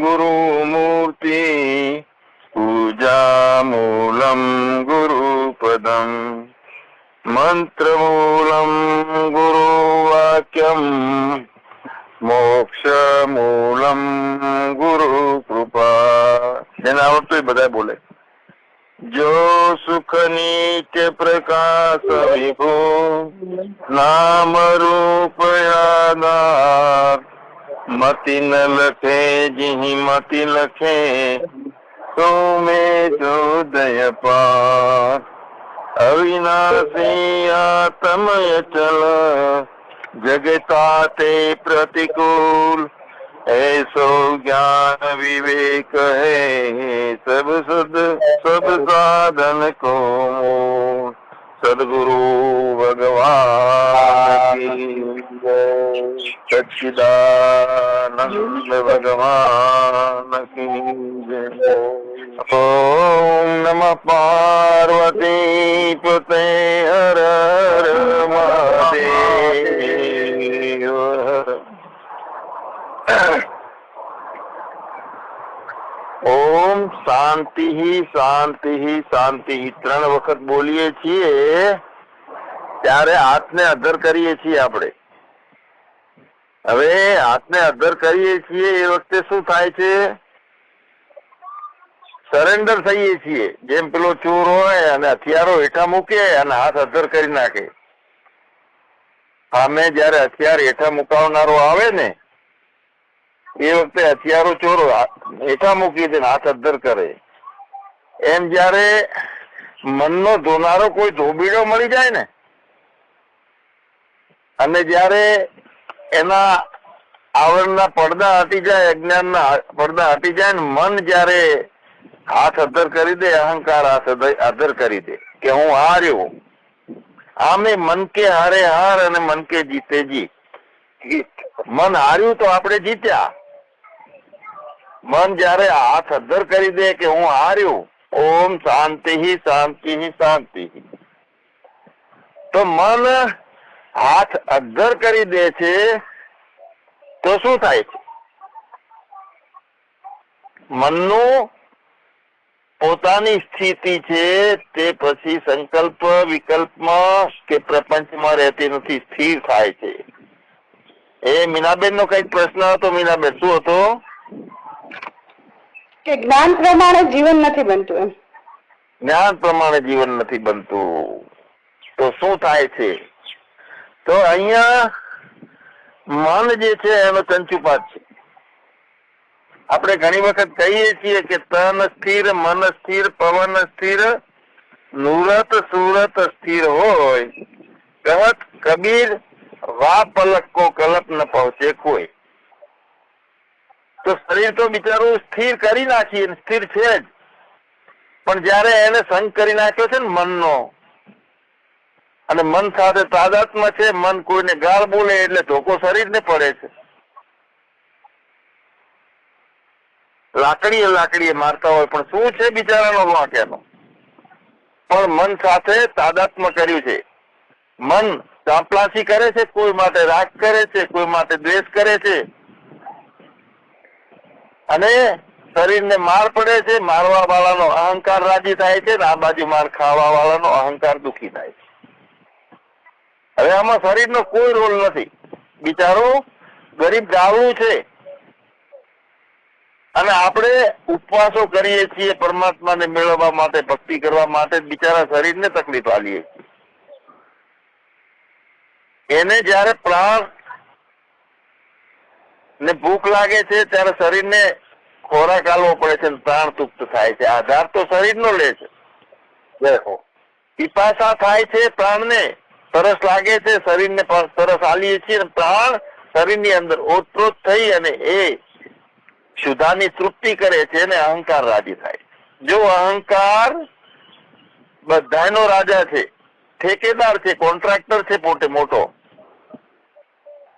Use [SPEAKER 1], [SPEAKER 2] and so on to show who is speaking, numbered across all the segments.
[SPEAKER 1] गुरुमूर्ति पूजामूलं गुरुपदम् मन्त्रमूलं गुरुवाक्यम् મોક્ષમૂલમ ગુરુ કૃપા જેને આવડતું એ બધા બોલે જો સુખ નિત્ય પ્રકાશ વિભો નામ રૂપ યાદાર મતિ ન લખે જીહી મતિ લખે તો મે જોદય પાર અવિનાશી આતમય ચલ जगता ते प्रतिकूल ऐसो ज्ञान विवेक है सब सद सब साधन को मूल સદગુરુ ભગવાન સચિદાનંદ ભગવાન ઓમ નમ પાર્વતી પતે હર હર મહાદેવ ઓમ શાંતિ શાંતિ શાંતિ ત્રણ વખત બોલીએ છીએ, ત્યારે હાથને અધર કરીએ છીએ આપણે. હવે હાથને અધર કરીએ છીએ એ વખતે શું થાય છે? સરેન્ડર થઈએ છીએ. જેમ પેલો ચોર હોય અને હથિયારો હેઠા મૂકે અને હાથ અધર કરી નાખે. સામે જયારે હથિયાર હેઠા મુકાવનારો આવે ને એ વખતે હથિયારો ચોરો હેઠા મૂકી દે હાથ અદ્ધર કરે. એમ જયારે મનનો ધોનારો કોઈ ધોબીડો મળી જાય ને, અને જયારે એના આવરણના પડદા હટી જાય, અજ્ઞાનના પડદા હટી જાય ને, મન જયારે હાથ અધર કરી દે, અહંકાર હાથ અધર કરી દે, કે હું હાર્યો આમે મન કે હારે હાર અને મન કે જીતે. જીત. મન હાર્યું તો આપણે જીત્યા. મન જયારે હાથ અધર કરી દે કે હું હાર્યું, ઓમ શાંતિ શાંતિ શાંતિ તો મન હાથ અધર કરી દે છે, તો શું થાય છે? મનનું પોતાની સ્થિતિ છે, તે પછી સંકલ્પ વિકલ્પમાં કે પ્રપંચમાં રહેતી નથી, સ્થિર થાય છે. એ મીનાબેન નો કંઈક પ્રશ્ન હતો, મીનાબેન, શું હતો?
[SPEAKER 2] કે જ્ઞાન પ્રમાણે જીવન નથી બનતું એમ.
[SPEAKER 1] જ્ઞાન પ્રમાણે જીવન નથી બનતું. તો શું થાય છે? તો અહીંયા મન જે છે એનો ચંચુપાત છે. આપણે ઘણી વખત કહીએ છીએ કે તન સ્થિર, મન સ્થિર, પવન સ્થિર, નુરત, સુરત સ્થિર હોય. કહત કબીર વા પલક કો કલપ ન પહોંચે કોઈ. તો શરીર તો બિચારું સ્થિર કરી નાખીએ સ્થિર છે જ. પણ જયારે એને સંગ કરી નાખ્યો છે ને મનનો, અને મન સાથે તાદાત્મ છે, મન કોઈને ગાળ બોલે એટલે ધોકો શરીરને પડે છે. લાકડીએ લાકડીએ મારતા હોય પણ શું છે બિચારાનો વાંક એનો પણ મન સાથે તાદાત્મ કર્યું છે. મન ચાંપલાસી કરે છે, કોઈ માટે રાગ કરે છે, કોઈ માટે દ્વેષ કરે છે. અને શરીરને માર પડે છે મારવા વાળાનો અહંકાર રાજી થાય છે આ બાજુ માર ખાવા વાળાનો અહંકાર દુખી થાય છે. હવે આમાં શરીરનો કોઈ રોલ નથી. બિચારો ગરીબ ગાળું છે. અને આપણે ઉપવાસો કરીએ છીએ પરમાત્માને મેળવવા માટે, ભક્તિ કરવા માટે, બિચારા શરીરને તકલીફ આલીએ છીએ. એને જયારે પ્રાણ ને ભૂખ લાગે છે ત્યારે શરીરને ખોરાક આલવો પડે છે પ્રાણ તૃપ્ત થાય છે. આધાર તો શરીરનો લે છે. પીપાસા થાય છે પ્રાણને. સરસ લાગે છે શરીરને ને સરસ આલીએ છીએ પ્રાણ શરીરની અંદર ઓતપ્રોત થઈ અને એ શુદ્ધાની તૃપ્તિ કરે છે અને અહંકાર રાજી થાય. જો અહંકાર બધાનો રાજા છે ઠેકેદાર છે કોન્ટ્રાક્ટર છે પોતે મોટો.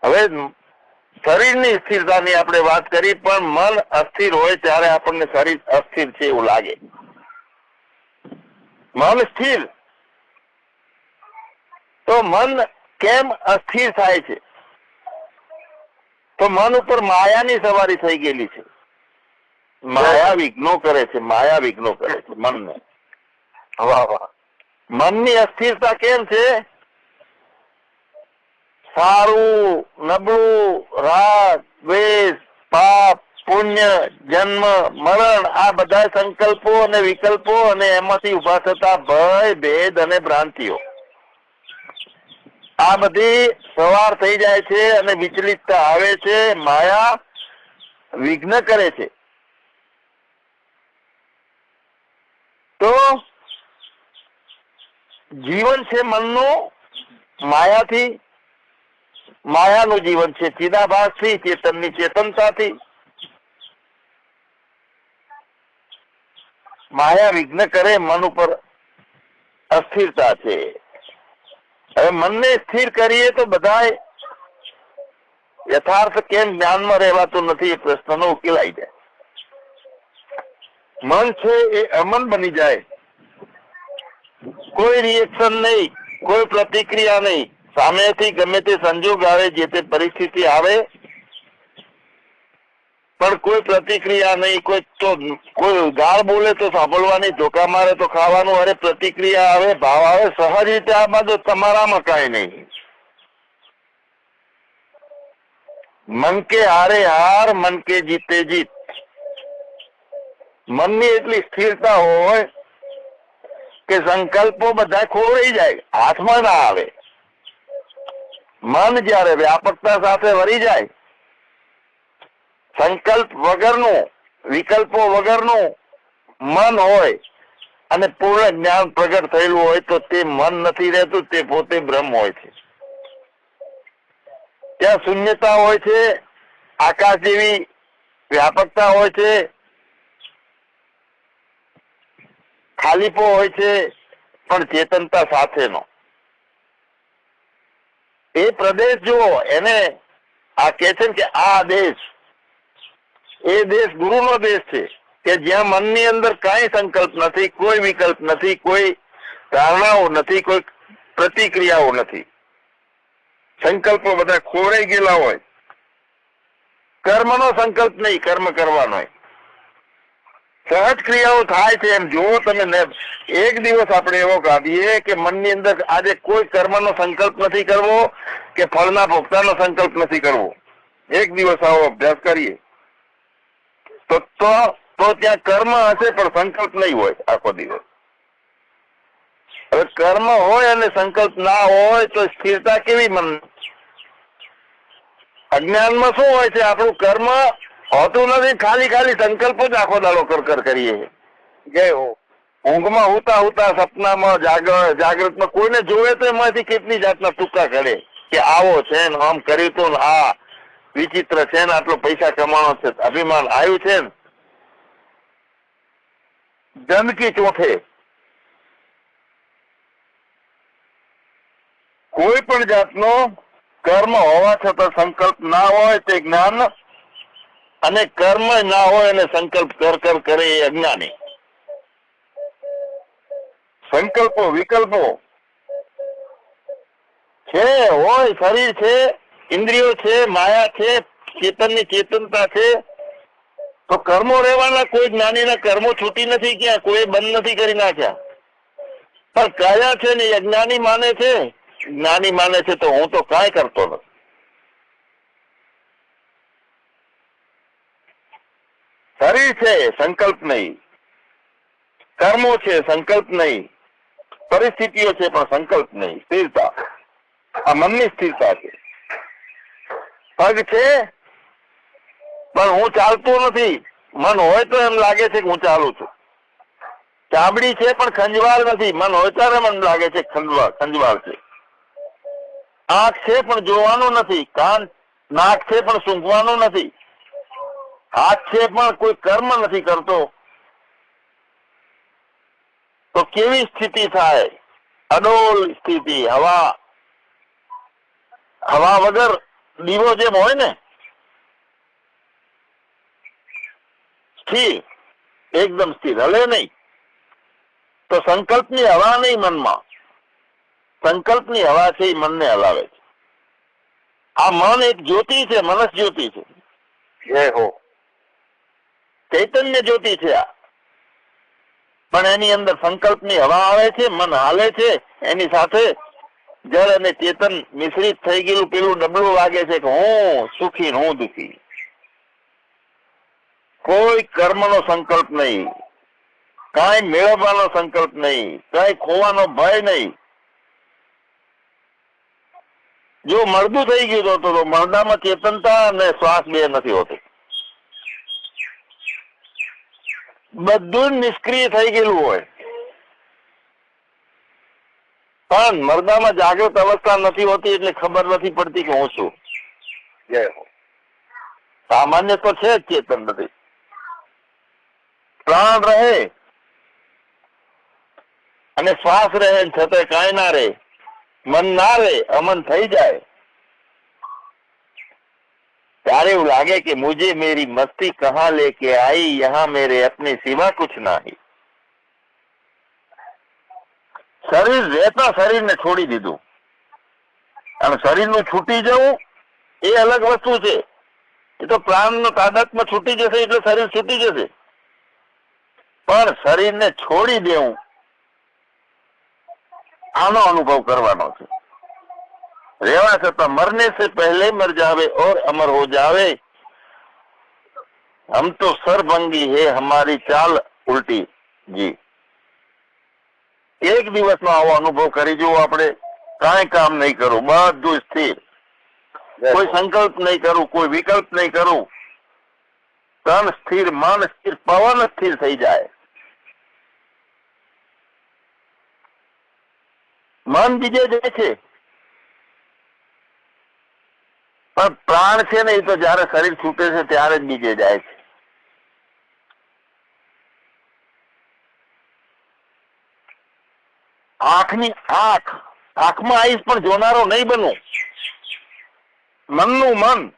[SPEAKER 1] હવે શરીરની સ્થિરતાની આપણે વાત કરી પણ મન અસ્થિર હોય ત્યારે આપણને શરીર અસ્થિર છે એવું લાગે. મન સ્થિર. તો મન કેમ અસ્થિર થાય છે? તો મન ઉપર માયાની સવારી થઈ ગયેલી છે. માયા વિઘ્નો કરે છે માયા વિઘ્નો કરે છે મનને.
[SPEAKER 3] વાહ વાહ.
[SPEAKER 1] મનની અસ્થિરતા કેમ છે? સારું, નબળું, રાગ, દ્વેષ, પાપ, પુણ્ય, જન્મ, મરણ, આ બધા સંકલ્પો અને વિકલ્પો અને એમાંથી ઊભા થતા ભય, ભેદ અને ભ્રાંતિઓ. આ બધી સવાર થઈ જાય છે અને વિચલિતતા આવે છે, માયા વિઘ્ન કરે છે. તો જીવન છે મનનું માયાથી માયાનું જીવન છે ચિદાભાસથી ચેતનની ચેતનતાથી માયા વિઘ્ન કરે, મન ઉપર અસ્થિરતા છે. હવે મનને સ્થિર કરીએ તો બધાય યથાર્થ કેમ જ્ઞાનમાં રહેવાતું નથી એ પ્રશ્નનો ઉકેલ આવી જાય. મન છે એ અમન બની જાય. કોઈ રિએક્શન નહીં, કોઈ પ્રતિક્રિયા નહીં. સામેથી ગમે તે સંજોગ આવે જે તે પરિસ્થિતિ આવે, પણ કોઈ પ્રતિક્રિયા નહીં, કોઈ તો કોઈ ગાળ બોલે તો સાંભળવાની, ધોકા મારે તો ખાવાનું, અરે પ્રતિક્રિયા આવે, ભાવ આવે, સહજ રીતે આ બધું તમારામાં કાંઈ નહીં. મન કે હારે હાર, મન કે જીતે જીત. મનની એટલી સ્થિરતા હોય કે સંકલ્પો બધા ખોવાઈ જાય, હાથમાં ના આવે. મન જ્યારે વ્યાપકતા સાથે વરી જાય, સંકલ્પ વગરનું, વિકલ્પો વગરનું મન હોય અને પૂર્ણ જ્ઞાન પ્રગટ થયેલું હોય તો તે મન નથી રહેતું, તે પોતે બ્રહ્મ હોય છે. ત્યાં શૂન્યતા હોય છે, આકાશ જેવી વ્યાપકતા હોય છે, ખાલીપો હોય છે, પણ ચેતનતા સાથેનો. એ પ્રદેશ જુઓ, એને આ કે છે ને કે આ દેશ, એ દેશ ગુરુનો દેશ છે, કે જ્યાં મનની અંદર કાંઈ સંકલ્પ નથી, કોઈ વિકલ્પ નથી, કોઈ ધારણાઓ નથી, કોઈ પ્રતિક્રિયાઓ નથી. સંકલ્પો બધા ખોરાઈ ગયેલા હોય. કર્મનો સંકલ્પ નહીં, કર્મ કરવાનો સહજ ક્રિયાઓ થાય છે એમ જુઓ તમે એક દિવસ આપણે એવો કાઢીએ કે મનની અંદર આજે કોઈ કર્મનો સંકલ્પ નથી કરવો કે ફળના ભોગતાનો સંકલ્પ નથી કરવો. એક દિવસ આવો અભ્યાસ કરીએ. તો તો તો ત્યાં કર્મ હશે પણ સંકલ્પ નહીં હોય આખો દિવસ. હવે કર્મ હોય અને સંકલ્પ ના હોય તો સ્થિરતા કેવી મન? અજ્ઞાનમાં શું હોય છે? આપણું કર્મ હોતું નથી ખાલી ખાલી સંકલ્પ જ આખો દાડો કર કર કરીએ.
[SPEAKER 3] જય હો.
[SPEAKER 1] ઊંઘમાં ઉતા ઉતા સપનામાં જાગૃત જાગૃતમાં કોઈને જોવે તો એમાંથી કેટલી જાતના ટૂંકા કરે. કે આવો છે ને આમ કર્યું તું ને આ વિચિત્ર છે ને આટલો પૈસા કમાણો છે અભિમાન આવ્યું છે ને. ગંદકી ચોથે કોઈ પણ જાતનો કર્મ હોવા છતાં સંકલ્પ ના હોય તે જ્ઞાન અને કર્મ ના હોય અને સંકલ્પ કર કર કરે એ અજ્ઞાની. સંકલ્પો, વિકલ્પો. છે, હોય, શરીર છે, ઇન્દ્રિયો છે, માયા છે, ચેતનની ચેતનતા છે. તો કર્મો રહેવાના કોઈ જ્ઞાનીના કર્મો છૂટી નથી ક્યાં? કોઈ બંધ નથી કરી નાખ્યા. પણ કયા છે ને અજ્ઞાની માને છે? જ્ઞાની માને છે તો હું તો કાંઈ કરતો નથી. શરીર છે, સંકલ્પ નહીં. કર્મો છે, સંકલ્પ નહીં. પરિસ્થિતિઓ છે, પણ સંકલ્પ નહીં. સ્થિરતા. આ મનની સ્થિરતા છે. પગ છે, પણ હું ચાલતો નથી. મન હોય તો એમ લાગે છે કે હું ચાલું છું. ચામડી છે, પણ ખંજવાળ નથી. મન હોય ત્યારે મન લાગે છે ખંજવાળ ખંજવાળ છે. આંખ છે, પણ જોવાનું નથી. કાન, નાક છે, પણ સૂંઘવાનું નથી. હાથ પણ કોઈ કર્મ નથી કરતો. તો કેવી સ્થિતિ થાય? અડોલ સ્થિતિ, હવા. હવા વગર દીવો જેમ હોય ને? સ્થિર, એકદમ સ્થિર. હલે નહીં. તો સંકલ્પની હવા નહીં મનમાં. સંકલ્પની હવા છે એ મનને હલાવે છે. આ મન એક જ્યોતિ છે મનસ જ્યોતિ છે.
[SPEAKER 3] જય હો.
[SPEAKER 1] ચૈતન્ય જ્યોતિ છે આ. પણ એની અંદર સંકલ્પની હવા આવે છે, મન હાલે છે, એની સાથે જળ અને ચેતન મિશ્રિત થઈ ગયેલું પેલું ડબલું લાગે છે કે હું સુખી હું દુખી. કોઈ કર્મનો સંકલ્પ નહીં, કઈ મેળવવાનો સંકલ્પ નહીં, કઈ ખોવાનો ભય નહીં. જો મળદું થઈ ગયું તો મળદામાં ચેતનતા અને શ્વાસ બે નથી હોતું. બધું નિષ્ક્રિય થઈ ગયેલું હોય. પણ મરદામાં જાગૃત અવસ્થા નથી હોતી એટલે ખબર નથી પડતી કે હું છું.
[SPEAKER 3] જય હો.
[SPEAKER 1] સામાન્ય તો છે જ ચેતન નથી પ્રાણ રહે. અને શ્વાસ રહે છતાં કાંઈ ના રહે. મન ના રહે, અમન થઈ જાય. ત્યારે એવું લાગે कि मुझे मेरी मस्ती कहाँ लेके आई यहाँ मेरे अपने सिवा कुछ नहीं શરીર રહેતા શરીરને છોડી દીધું. અને શરીરનું છૂટી જવું એ અલગ વસ્તુ છે. એ તો પ્રાણનો તાદાત્મ્ય છૂટી જશે એટલે શરીર છૂટી જશે. પણ શરીરને છોડી દેવું આનો અનુભવ કરવાનો છે. રેવા છતાં મરને से पहले मर जावे और अमर हो जावे हम तो सरभंगी है हमारी चाल उल्टी જી એક દિવસનો આવો અનુભવ કરી જુઓ આપણે કાંઈ કામ નહીં કરું બધું સ્થિર
[SPEAKER 3] જય
[SPEAKER 1] કોઈ
[SPEAKER 3] હો.
[SPEAKER 1] સંકલ્પ નહીં કરું કોઈ વિકલ્પ નહીં કરું તન સ્થિર મન સ્થિર પવન સ્થિર થઈ જાય મન બીજે જાય છે પણ પ્રાણ છે ને એ તો જયારે શરીર છૂટે છે ત્યારે જ બીજે જાય છે. આંખની આંખ, આંખમાં આવીશ પણ જોનારો નહીં બનવું. મનનું મન.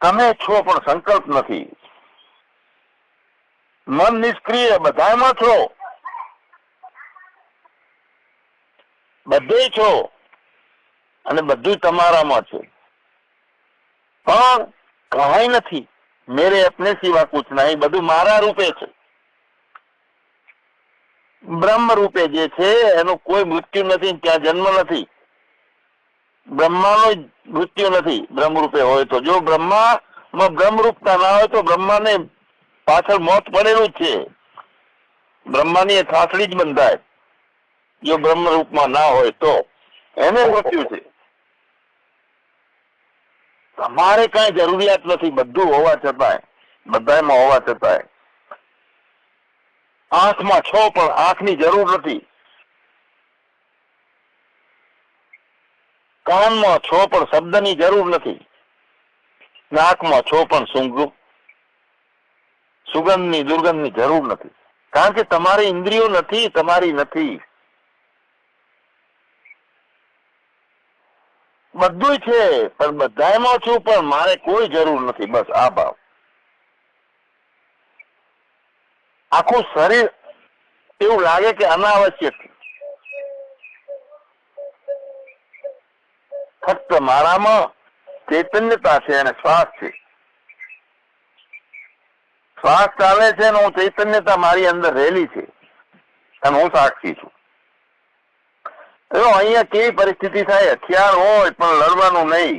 [SPEAKER 1] તમે છો પણ સંકલ્પ નથી. મન નિષ્ક્રિય, બધામાં છો. બધે છો. અને બધું તમારામાં છે. પણ કહાય નથી. મેરે અપને સિવા કુછ નહીં. બધું મારા રૂપે છે. બ્રહ્મ રૂપે જે છે, એનું કોઈ મૃત્યુ નથી, ત્યાં જન્મ નથી. બ્રહ્માનો મૃત્યુ નથી, બ્રહ્મ રૂપે હોય તો. જો બ્રહ્મામાં બ્રહ્મ રૂપતા ના હોય તો બ્રહ્માને પાછળ મોત પડેલું જ છે. બ્રહ્માની એ થાસડી જ બંધાય. જો બ્રહ્મ રૂપમાં ના હોય તો. એને મૃત્યુ છે. તમારે કઈ જરૂરિયાત નથી બધું હોવા છતાંય બધામાં હોવા છતાંય. આંખમાં છો પણ આંખની જરૂર નથી. કાનમાં છો પણ શબ્દની જરૂર નથી. નાકમાં છો પણ સુંગ સુગંધની દુર્ગંધની જરૂર નથી. કારણ કે તમારી ઇન્દ્રિયો નથી, તમારી નથી. બધું છે, પણ બધામાં છું, પણ મારે કોઈ જરૂર નથી. બસ આ ભાવ. આખું શરીર એવું લાગે કે અનાવશ્યક ફક્ત મારામાં ચૈતન્યતા છે અને શ્વાસ છે. શ્વાસ ચાલે છે અને હું ચૈતન્યતા મારી અંદર રહેલી છે. અને હું સાક્ષી છું. देखो परिस्थिति हथियार हो लड़वा नहीं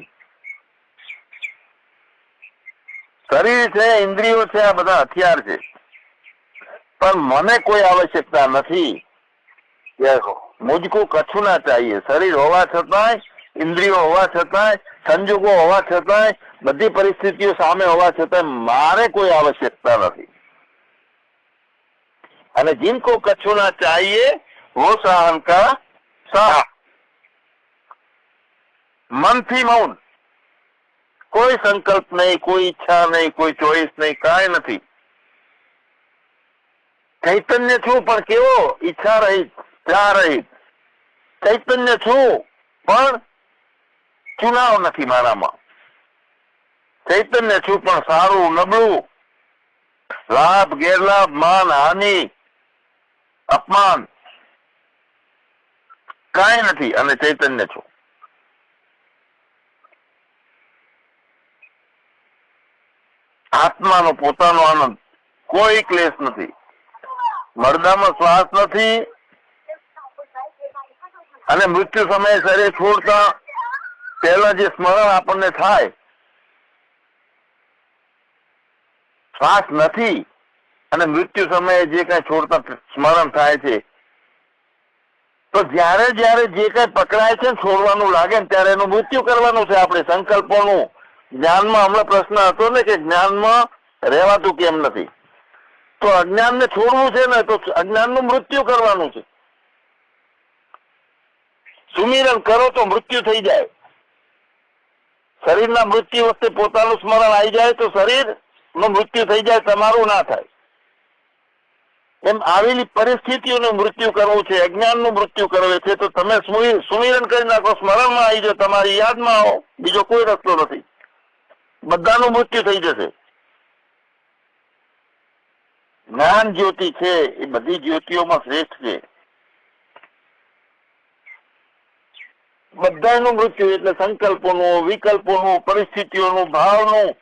[SPEAKER 1] शरीर से इंद्रियों से आ बदा हथियार
[SPEAKER 3] से कोई
[SPEAKER 1] आवश्यकता नहीं मुझको कछु ना चाहिए शरीर होवा छता इंद्रियो होवा छता संजोगो होवा छता बड़ी परिस्थितियों होवा छता मारे कोई आवश्यकता नहीं जिनको कछु ना चाहिए वो सहन का साह મનથી મૌન. કોઈ સંકલ્પ નહીં, કોઈ ઈચ્છા નહીં, કોઈ ચોઈસ નહીં, કાંઈ નથી. ચૈતન્ય છું, પણ કેવો? ઈચ્છા રહિત ચા રહિત ચૈતન્ય છું, પણ ચુનાવ નથી મારામાં. ચૈતન્ય છું, પણ સારું, નબળું. લાભ, ગેરલાભ, માન, હાનિ, અપમાન. કાંઈ નથી અને ચૈતન્ય છો. આત્માનો પોતાનો આનંદ, કોઈ ક્લેશ નથી. મરદામાં શ્વાસ નથી અને મૃત્યુ સમયે શરીર છોડતા પહેલા જે સ્મરણ આપણને થાય, શ્વાસ નથી અને મૃત્યુ સમયે જે કઈ છોડતા સ્મરણ થાય છે તો જ્યારે જ્યારે જે કઈ પકડાય છે ને છોડવાનું લાગે ને ત્યારે એનું મૃત્યુ કરવાનું છે આપણે સંકલ્પોનું. જ્ઞાનમાં હમણાં પ્રશ્ન હતો ને કે જ્ઞાનમાં રહેવાતું કેમ નથી? તો અજ્ઞાનને છોડવું છે ને તો અજ્ઞાનનું મૃત્યુ કરવાનું છે. સુમિરન, કરો તો મૃત્યુ થઈ જાય. શરીરના મૃત્યુ વખતે પોતાનું સ્મરણ આવી જાય તો શરીરનું મૃત્યુ થઈ જાય, તમારું ના થાય. એમ આવેલી પરિસ્થિતિઓનું મૃત્યુ કરવું છે, અજ્ઞાનનું મૃત્યુ કરવું છે, તો તમે સુમિરન કરી નાખો, સ્મરણમાં આવી જાઓ, તમારી યાદમાં આવો, બીજો કોઈ રસ્તો નથી. બધાનું મૃત્યુ થઈ જશે. જ્ઞાન જ્યોતિ છે, એ બધી જ્યોતિઓમાં શ્રેષ્ઠ છે. બધાનું મૃત્યુ એટલે સંકલ્પોનું, વિકલ્પોનું, પરિસ્થિતિઓનું, ભાવનું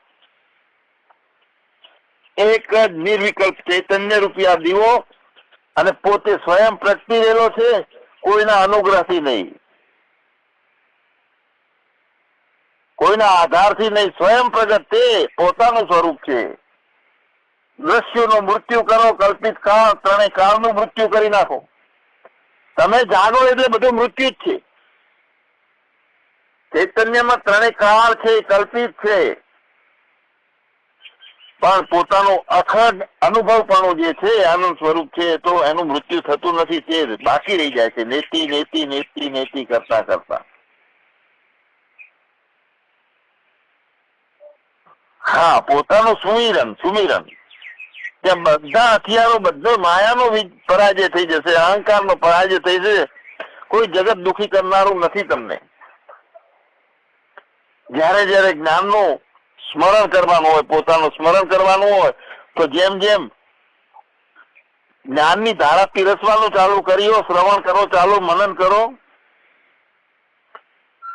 [SPEAKER 1] એક જ નિર્વિકલ્પ ચૈતન્ય રૂપિયા દીવો અને પોતે સ્વયં પ્રગટી રહેલો છે, કોઈના અનુગ્રહથી નહીં. કોઈના આધારથી નહીં, સ્વયં પ્રગટ તે પોતાનું સ્વરૂપ છે. દ્રશ્યોનું મૃત્યુ કરો, કલ્પિત કાળ, ત્રણેય કાળનું મૃત્યુ કરી નાખો. તમે જાગો એટલે બધું મૃત્યુ જ છે. ચૈતન્યમાં ત્રણેય કાળ છે કલ્પિત છે. પણ પોતાનું અખંડ અનુભવપણું જે છે, આનંદ સ્વરૂપ છે, તો એનું મૃત્યુ થતું નથી, તે બાકી રહી જાય છે, નેતી નેતી નેતી નેતી કરતા કરતા. હા, પોતાનું સુમિરન સુમિરન. ત્યાં બધા હથિયારો, બધો માયાનો પરાજય થઈ જશે, અહંકારનો પરાજય થઈ જશે. કોઈ જગત દુખી કરનારું નથી તમને. જ્યારે જ્યારે જ્ઞાનનું સ્મરણ કરવાનું હોય પોતાનું સ્મરણ કરવાનું હોય તો જેમ જેમ જ્ઞાનની ધારા પીરસવાનું ચાલુ કર્યો શ્રવણ કરો ચાલુ મનન કરો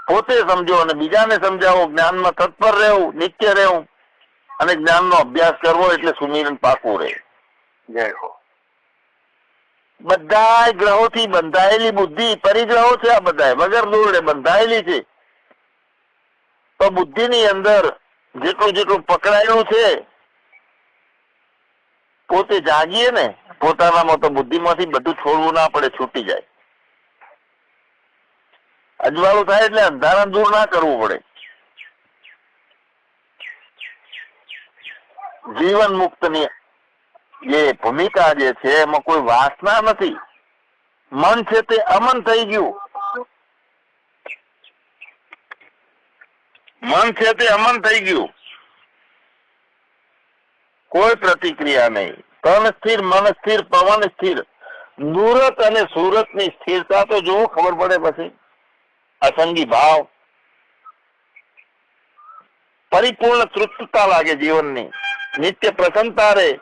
[SPEAKER 1] પોતે સમજો અને બીજાને સમજાવો જ્ઞાનમાં તત્પર રહેવું નિત્ય રહેવું અને જ્ઞાનનો અભ્યાસ કરવો એટલે સુમિરન પાકું રહે.
[SPEAKER 3] જય હો.
[SPEAKER 1] બધા ગ્રહોથી બંધાયેલી બુદ્ધિ પરિગ્રહો છે આ બધા વગર દોરડે બંધાયેલી છે. તો બુદ્ધિની અંદર જેટલું જેટલું પકડાયેલું છે, પોતે જાગીએ ને, પોતાનામાં તો બુદ્ધિમાંથી બધું છોડવું ના પડે, છૂટી જાય. અજવાળું થાય એટલે અંધારા દૂર ના કરવું પડે. જીવન મુક્તની જે ભૂમિકા જે છે, એમાં કોઈ વાસના નથી. મન છે તે અમન થઈ ગયું. મન છે તે અમન થઈ ગયું. કોઈ પ્રતિક્રિયા નહીં. તન સ્થિર મન સ્થિર પવન સ્થિર. મુરત અને સુરતની સ્થિરતા તો જોવો ખબર પડે પછી. અસંગી ભાવ. પરિપૂર્ણ તૃપ્તતા લાગે જીવનની. નિત્ય પ્રસન્નતા રહે.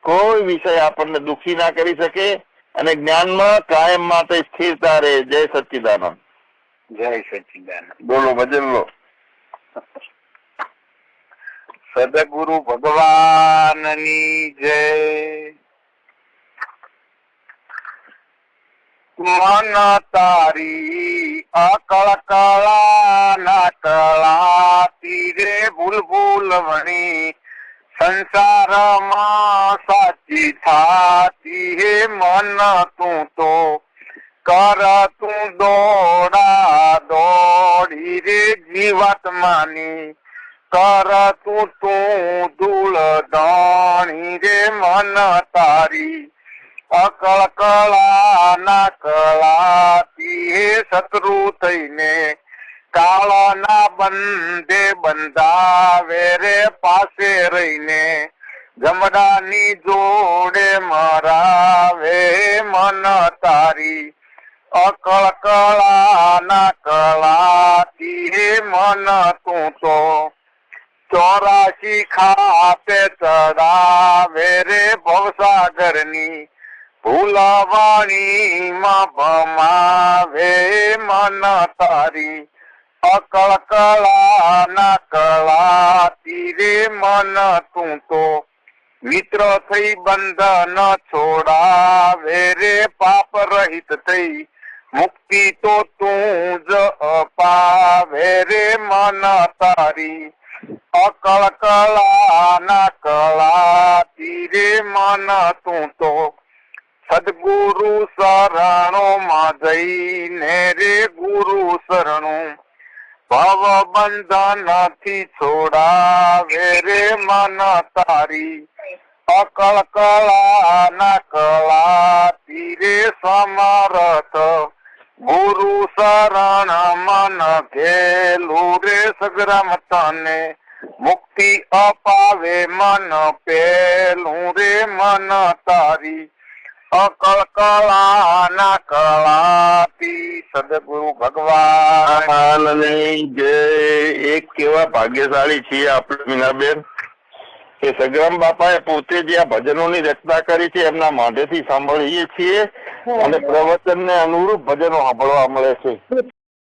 [SPEAKER 1] કોઈ વિષય આપણને દુખી ના કરી શકે અને જ્ઞાનમાં કાયમ માટે સ્થિરતા રહે. જય સચ્ચિદાનંદ.
[SPEAKER 3] જય સચિદાનંદ
[SPEAKER 1] બોલો ભજન લો.
[SPEAKER 3] સદગુરુ ભગવાનની જય. મન તારી અકળ કળા ના કળા તીરે ભૂલભૂલ ભૂલ વણી. સંસારમાં સાચી થાતી હે મન તું તો. કર તું દોડા દોડ. જીવાત્માની કર તું તું ધૂળ દાણી રે મન તારી, અકળ કળા ના કળાતી હે શત્રુ થઈને, કાળના બંધે બંધાવે રે પાસે રહીને, જમડાની જોડે મરાવે મન તારી અકળ કળા ના કળાતી હે મન તું તો ચોરાશી ખાતે ચડાવે રે ભવસાગરની. ભૂલવાણી માં ભમાવે મન તારી. અકળ કળા ના કળા તીરે મન તું તો મિત્ર થઈ બંધન છોડાવે રે પાપ રહિત થઈ. મુક્તિ તો તું જ અપાવે રે મન તારી. અકળ કળા ના કળા તીરે મન તું તો. સદગુરુ શરણો માં જઈને રે ગુરુ શરણો. ભવ બંધનથી છોડાવે રે મન તારી. અકળ કળા ના કળા તીરે સમરથ. ગુરુ સારાણા મન ઘેલું રે સગરા મતાને મુક્તિ અપાવે મન પેલું રે મન તારી અકળ કળા ના કળાતી સદગુરુ ભગવાન
[SPEAKER 1] જય એક કેવા ભાગ્યશાળી છીએ આપણે મીનાબેન કે સગ્રામ બાપાએ પોતે જે આ ભજનોની રચના કરી છે એમના મોઢેથી સાંભળીએ છીએ અને પ્રવચનને અનુરૂપ ભજનો સાંભળવા મળે છે.